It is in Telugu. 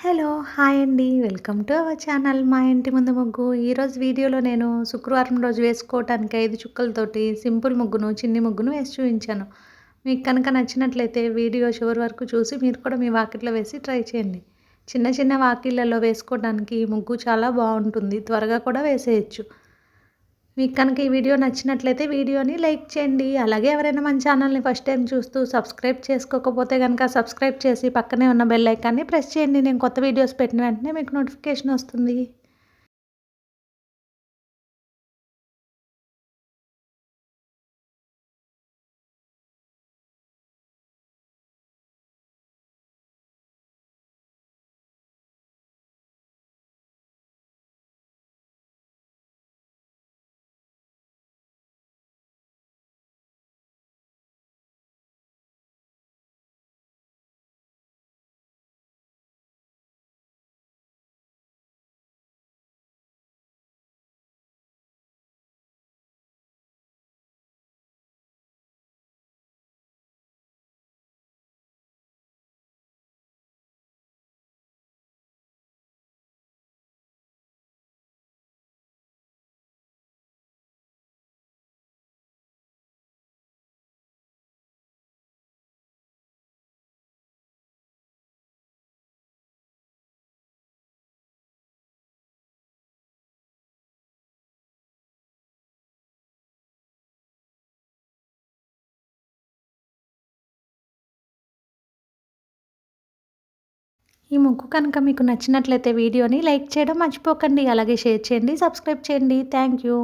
హలో హాయ్ అండి. వెల్కమ్ టు అవర్ ఛానల్ మా ఇంటి ముందు ముగ్గు. ఈరోజు వీడియోలో నేను శుక్రవారం రోజు వేసుకోవటానికి ఐదు చుక్కలతోటి సింపుల్ ముగ్గును చిన్ని ముగ్గును వేసి చూపించాను. మీకు కనుక నచ్చినట్లయితే వీడియో చివరి వరకు చూసి మీరు కూడా మీ వాకిట్లో వేసి ట్రై చేయండి. చిన్న చిన్న వాకిళ్ళలో వేసుకోవడానికి ఈ ముగ్గు చాలా బాగుంటుంది. త్వరగా కూడా వేసేయచ్చు. మీకు కనుక ఈ వీడియో నచ్చినట్లయితే వీడియోని లైక్ చేయండి. అలాగే ఎవరైనా మన ఛానల్ని ఫస్ట్ టైం చూస్తూ సబ్స్క్రైబ్ చేసుకోకపోతే కనుక సబ్స్క్రైబ్ చేసి పక్కనే ఉన్న బెల్ ఐకాన్ని ప్రెస్ చేయండి. నేను కొత్త వీడియోస్ పెట్టిన వెంటనే మీకు నోటిఫికేషన్ వస్తుంది. ఈ ముగ్గు కనుక మీకు నచ్చినట్లయితే వీడియోని లైక్ చేయడం మర్చిపోకండి. అలాగే షేర్ చేయండి సబ్స్క్రైబ్ చేయండి. Thank you.